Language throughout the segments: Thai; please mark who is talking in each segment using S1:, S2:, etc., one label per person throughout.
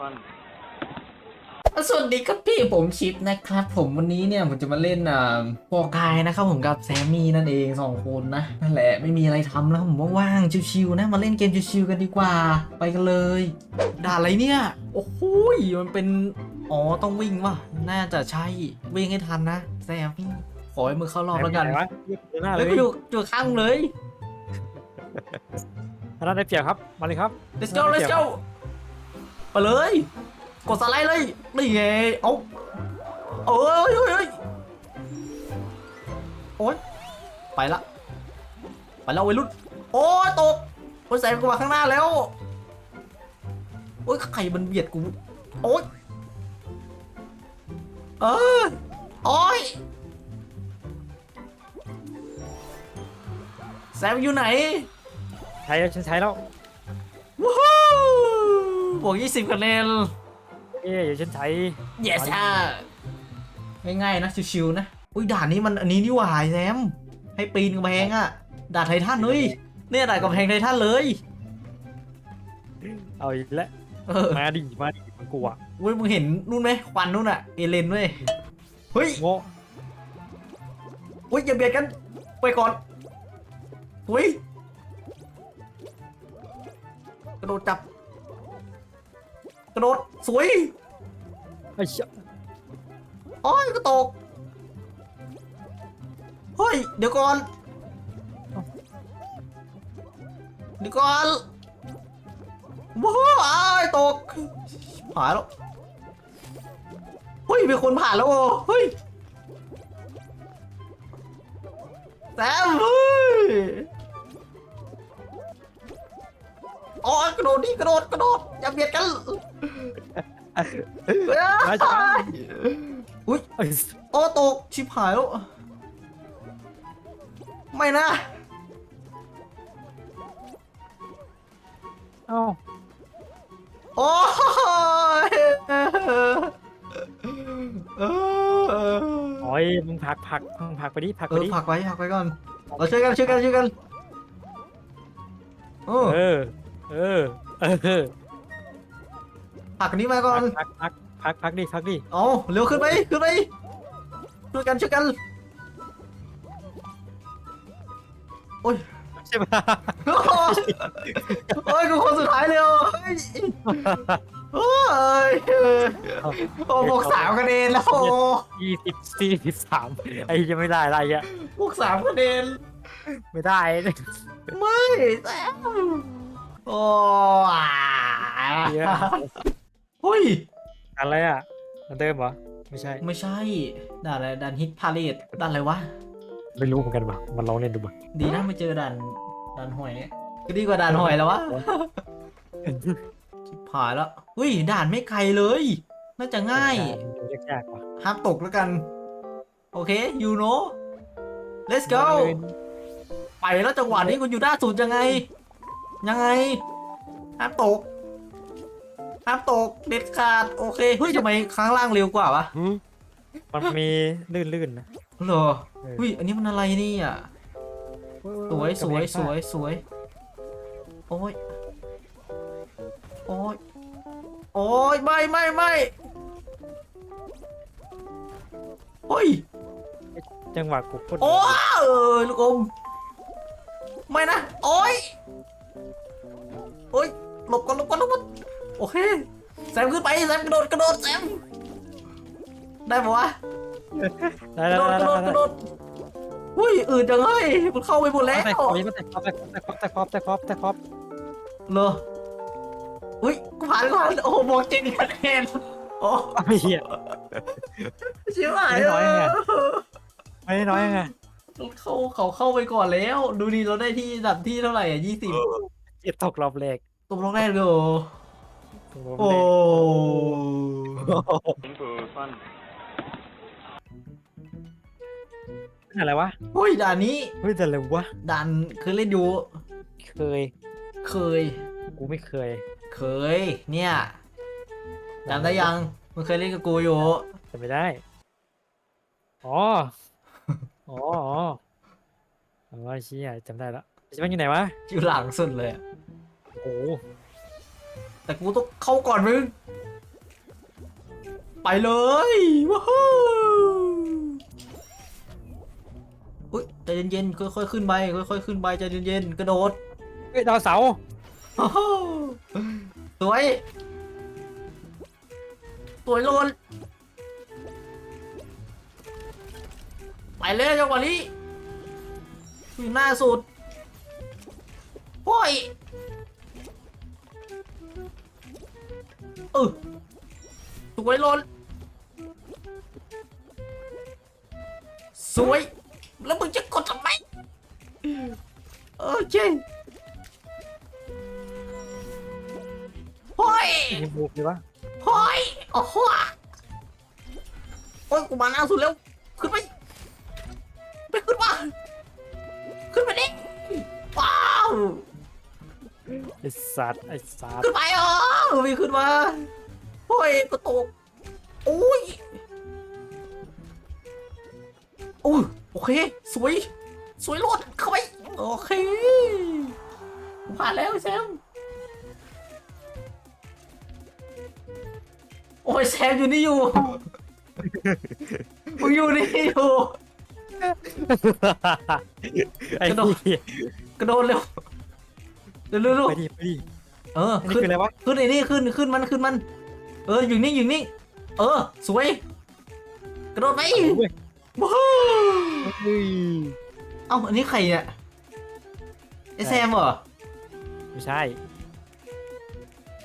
S1: fun.
S2: สวัสดีครับพี่ผมชิปนะครับ ผมวันนี้เนี่ยผมจะมาเล่นอ่าพอกายนะครับผมกับแซมมี่นั่นเองสองคนนะนั่นแหละไม่มีอะไรทำแล้วผมว่างๆชิวๆนะมาเล่นเกมชิวๆกันดีกว่า ไปกันเลย ด่าอะไรเนี่ยโอ้โหยมันเป็นอ๋อต้องวิ่งว่ะน่าจะใช่วิ่งให้ทันนะแซมมี่ขอให้มือเข้ารอบแล้วกัน
S3: ไหวะอยู่หน้าเล
S2: เฮ้ย
S3: ย
S2: ไปอยู่อยู่ข้างเลย
S3: ทางด้านได้เปรียบครับมาเลยครับ
S2: let's go let's go ไป เลย กดสไลด์เลยนี่ไงเอาเอ้ยเอ้ยเอ้ยโอ๊ยไปละไปแล้ววัยรุ่นโอ้ตกโอ้ยแสงกูมาข้างหน้าแล้วโอ้ยใครมันเบียดกูโอ้ยเออโอ้ยแซมอยู่ไหน
S3: ใช้แล้วฉันใช้แล้ว
S2: บวกยี่สิบคะแนน
S3: เอ๊ะเดี๋ยวฉันใช้
S2: yes อะง่ายๆนะชิวๆนะ อุ้ยด่านนี้มันอันนี้นี่หว่าไอ้แซมให้ปีนกำแพงอะด่านไททันเฮ้ยเนี่ยด่านกำแพงไททันเลย
S3: เอาอีกแล้ว
S2: เออ
S3: มาดิมาดิมันกลัว
S2: เว้ยมึงเห็นนู่นไหมควันนู่นอะเอเลนเว้ยเฮ้ย
S3: โง่
S2: อุ้ยอย่าเบียดกันไปก่อนเฮ้ยกระโดดจับก ระโดดสวย
S3: ไอ้เชี่ย
S2: โอ้ยก็ตกเฮ้ยเดี๋ยวก่อนเดี๋ยวก่อนว้าวอ้ายตกผ่านแล้วเฮ้ยมีคนผ่านแล้วโอ้เฮ้ยแซมเฮ้ย อ๋อกระโดดดิกระโดดกระโดดอย่าเบียดกัน
S3: มาจ้า
S2: อุ้ย
S3: เอ้ย
S2: โอ้ตกชิบหายแล้วไม่นะ
S3: เอ้า
S2: โอ้ยเออ
S3: โอ้ยมึงผลักผลักมึงผลักไปดิผลัก
S2: เอ
S3: ไป
S2: อ
S3: ดิ
S2: ผลักไว้ผลักไว้ก่อน เราช่วยกันช่วยกันช่วยกันเออ
S3: เออ เออ เออ
S2: ผลักอันนี้มาก่อน
S3: ผลักผลักผลักผลักดิผลักดิ
S2: เอาเร็วขึ้นไปขึ้นไปช่วยกันช่วยกันโอ้ย
S3: ใช่ไหม
S2: โอ้ยโอ้ยกูคนสุดท้ายเลยเฮ้ยโอ้ยโอ้บวกสามคะแนนแล้วโอ้
S3: ยี่สิบสี่สิบสามไอ้ยังไม่ได้อะไรอะ
S2: บวกสามคะแนน
S3: ไม่ได้
S2: ไม่แซม โอ้อ่า
S3: เหี้ย
S2: เฮ้ย
S3: อะไรอะเหมือนเดิมเหรอ ไม่ใช่
S2: ไม่ใช่ด่านอะไรด่านฮิตพาเลตด่านอะไรวะ
S3: ไม่รู้เหมือนกันว่ะมันลองเล่นดูบ้าง
S2: ดีนะไม่เจอด่านด่านหอยก็ดีกว่าด่านหอยแล้ววะชิบหายแล้วเฮ้ยด่านไม่ไกลเลย น่าจะง่าย
S3: ยากๆว่ะ
S2: ห้ามตกแล้วกัน โอเค you know let's go ไปแล้วจังหวะนี้คุณอยู่ด้านสุดยังไง ยังไงห้ามตกห้ามตกเด็ดขาดโอเคเฮ้ยทำไมข้างล่างเร็วกว่าวะ
S3: มันมีลื่นๆนะ
S2: เหรอ
S3: เออ
S2: เฮ้ยอันนี้มันอะไรนี่อะสวยสวยสวยสวยโอ้ยโอ้ยโอ้ยไม่ไม่ไม่โอ้ย
S3: จังหวะกูโคตร
S2: โอ้ยเออลูกอมไม่นะโอ้ย โอ้ยหลบก่อนหลบก่อนหลบก่อนโอเคแซมขึ้นไปแซมกระโดดกระโดดแซมได้ปะวะ
S3: ได้
S2: ก
S3: ได้
S2: ระโดด
S3: ได้
S2: กระโดดกระโดดอุ้ยอืดจังเฮ้ยมันเข้าไปหมดแล้ว
S3: แต่ครอบแต่ครอบแต่ครอบแต่ครอบแต่ครอบแต่ครอบ
S2: เหรออุ้ยกูผ่านกูผ่านโอ้โหบวกเจ็ดคะแนนโอ้
S3: ไม่เหี้ย
S2: ชิบหาย
S3: ไม่น้อยไง
S2: เออ
S3: ไม่ได้น้อยไง
S2: เขาเขาเข้าไปก่อนแล้ว ดูดีเราได้ที่ดับที่เท่าไหร่อะยี่สิบ
S3: เจ็ดตกรอบแรก
S2: ตกลงแรกเลยเหรอ
S3: ตกรอบ
S2: โอ้
S3: แรก
S1: Simple fun.
S3: อะไรวะ
S2: เฮ้ยด่านนี้
S3: เฮ้ยแต่อะไรวะ
S2: ด่านเคยเล่นอยู่
S3: เคย
S2: เคย
S3: กูไม่เคย
S2: เคย เนี่ยจำได้ยังมึงเคยเล่นกับกูอยู่
S3: จำไม่ได้ อ๋อ อ๋ออ๋ออ๋อเชี่ยจำได้แล้วจะมันอยู่ไหนวะ
S2: อยู่หลังสุดเลยอะ
S3: โอ้โห
S2: แต่กูต้องเข้าก่อนมึง ไปเลยว้าวอุ้ยใจเย็นๆค่อยๆขึ้นไปค่อยๆขึ้นไปใจเย็นๆกระโดด
S3: เฮ้ยดาวเสาร์
S2: โอ้โหสวยสวยโลน เลยจังหวะนี้อยู่หน้าสุดโอ้ยเออสวยโลนสวย แล้วมึงจะกดทำไมโอเคโอ้ย
S3: ยิงบุกเลยวะ
S2: โอ้ยโอ้โหโอ้ยกูมาหน้าสุดแล้ว ขึ้นไปไป
S3: ไอสัตว์ไอสัตว์
S2: ขึ้นไปอ๋อไม่ขึ้นมาโอ้ยกระตกโอ้ยโอ้ยโอเค สวย สวยโลดเข้าไป โอเค ผ่านแล้วแซม โอ้ยแซมอยู่นี่อยู่มึงอยู่นี่อยู่
S3: ไอ้
S2: กระโดด
S3: เหี้ย
S2: กระโดดเร็ว เร็วเร็วเร็ว
S3: ไปดิไปดิ
S2: เออ
S3: อันนี้
S2: ขึ้น
S3: คืออะไรวะ
S2: ขึ้นไอ้นี่ขึ้นขึ้นมันขึ้นมัน เอออยู่นี่อยู่นี่ เออ สวย กระโดดไป
S3: เว้ย
S2: ว้าว
S3: เฮ้ย
S2: เอ้าอันนี้ใครเนี่ยไอแซมเหรอ
S3: ไม่ใช่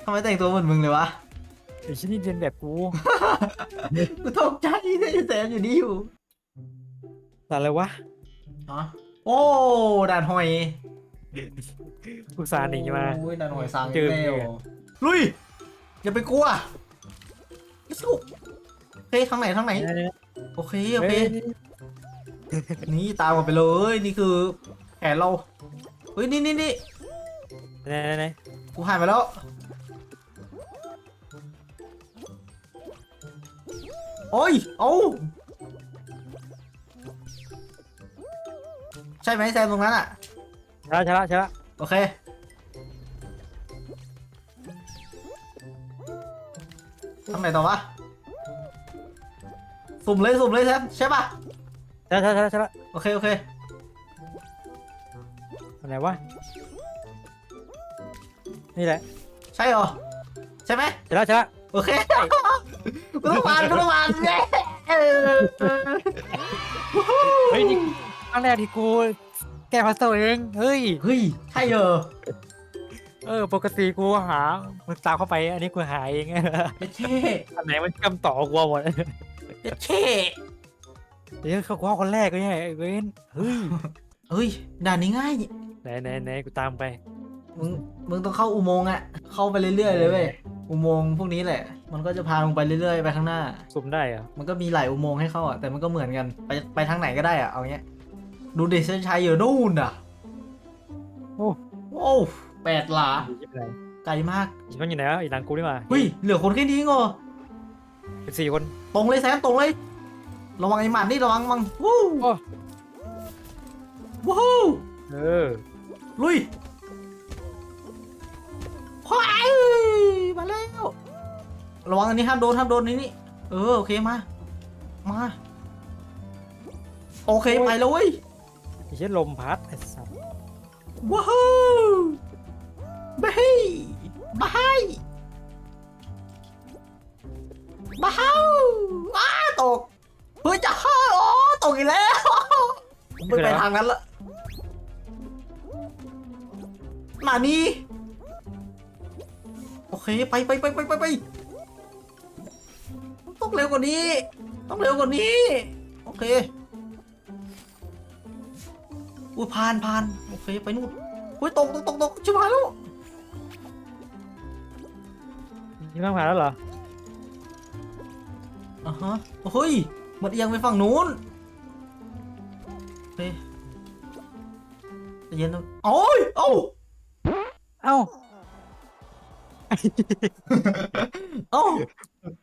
S2: ทำไมแต่งตัวเหมือนมึงเลยวะ
S3: ไอชิ้นนี้เรียนแบบกู
S2: กูตกใจเนี่ยไอแซมอยู่นี่อยู่
S3: แต่อะไรวะ
S2: อ๋อโอ้ด่านหอย
S3: กูสาหนีมา
S2: โอ้ยด่านหอยสัง
S3: เจอ
S2: แล้ว
S3: เนี่ย
S2: ลุย อย่าไปกลัวสู้เฮ้ยทางไหนทางไหน โอเค โอเค นี่ตามกันไปเลย นี่คือแผนเรา เฮ้ย นี่นี่นี่
S3: ไหนไหนไหน
S2: กูหายไปแล้ว โอ้ย เอาใช่ไหมแซมตรงนั้นอะ
S3: ใช่ละใช่ละใช่ละ
S2: โอเค ทำไหนต่อวะ สุ่มเลยสุ่มเลยแซมใช่ปะ
S3: ใช่ใช่ใช่ละใช่ละ
S2: โอเค โอเค
S3: อันไหนวะ นี่แหละ
S2: ใช่เหรอ ใช่ไหม
S3: ใช่ละใช่ละ
S2: โอเคกูต้องผ่านกูต้องผ่านเย้
S3: เฮ้ยนี่ครั้งแรกที่กูแก้พัซเซิลเองเฮ้ย
S2: เฮ้ยใช่เหรอ
S3: เออปกติกูหามึงตามเข้าไป อันนี้กูหาเอง
S2: เย็ดเช่
S3: อันไหนมันกำต่อกูเอาหมด
S2: เย็ดเช่
S3: เดี๋ยวเขากูเอาคนแรกก็เนี่ยไอ้เว้นเฮ้ย
S2: เฮ้ยด่านนี้ง่าย
S3: ไหนไหนไหนกูตามไป
S2: มึงมึงต้องเข้าอุโมงค์อะเข้าไปเรื่อยๆเลยเว้ยอุโมงค์พวกนี้แหละ มันก็จะพามึงไปเรื่อยๆไปข้างหน้า
S3: สุ่มได้เหรอ
S2: มันก็มีหลายอุโมงค์ให้เข้าอะแต่มันก็เหมือนกันไปไปทางไหนก็ได้อะเอาเงี้ย ดูเดชเส้นชัยอยู่นู่นอะ
S3: โอ้
S2: โอ้แปดหลา
S3: ยยิบไหน
S2: ไกลมาก
S3: ยิบมันอยู่ไหนวะอีกหลังกูนี่มา
S2: เฮ้ย เหลือคนแค่นี้เหรอ
S3: เป็นสี่คน
S2: ตรงเลยแซมตรงเลย ระวังไอ้หมัดนี่ระวังมังวู้
S3: โอ้
S2: วู้
S3: เออ
S2: ลุยควายมาแล้ว ระวังอันนี้ห้ามโดนห้ามโดนนี่นี่ เออ โอเคมา มา โอเคไปแล้วเว้ย
S3: ไอ้ เช่นลมพัดไอ้สัส
S2: ว้าวบายบายบายว้าตกเฮ้ยจะฆ่าอ๋อตกอีกแล้วไม่ไปทางนั้นละมานี่โอเคไปไปไปไปไปไปต้องเร็วกว่านี้ ต้องเร็วกว่านี้ โอเค อุ้ยผ่านผ่านโอเคไปนู่นอุ้ยตกตกตกตกชิบหายแล้ว
S3: ยิงข้างผ่านแล้วเหรอ
S2: อ่าฮะเฮ้ยมันเอียงไปฝั่งนู้นโอเคใจเย็นนะโอ้ยเอ้า
S3: เอ้า
S2: เอ้า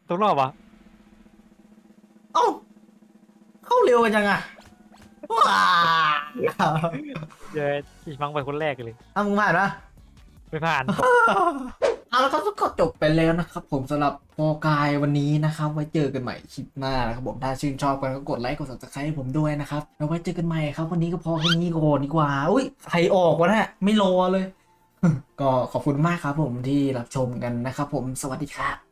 S3: ตกรอบวะ
S2: เอ้าเข้าเร็วกันยังไง ว้า
S3: เดี๋ยวอีฟังไปคนแรกเลย
S2: อะมึงผ่านปะ
S3: ไม่ผ่าน
S2: เอาแล้วก็ก็จบไปแล้วนะครับ ผมสำหรับพอกายวันนี้นะครับ ไว้เจอกันใหม่คลิปหน้านะครับผมถ้าชื่นชอบกันก็กดไลค์กด subscribe ให้ผมด้วยนะครับแล้วไว้เจอกันใหม่ครับ วันนี้ก็พอแค่นี้ก่อนดีกว่าอุ้ยใครออกวะเนี่ยไม่รอเลย ก็ขอบคุณมากครับผมที่รับชมกันนะครับผมสวัสดีครับ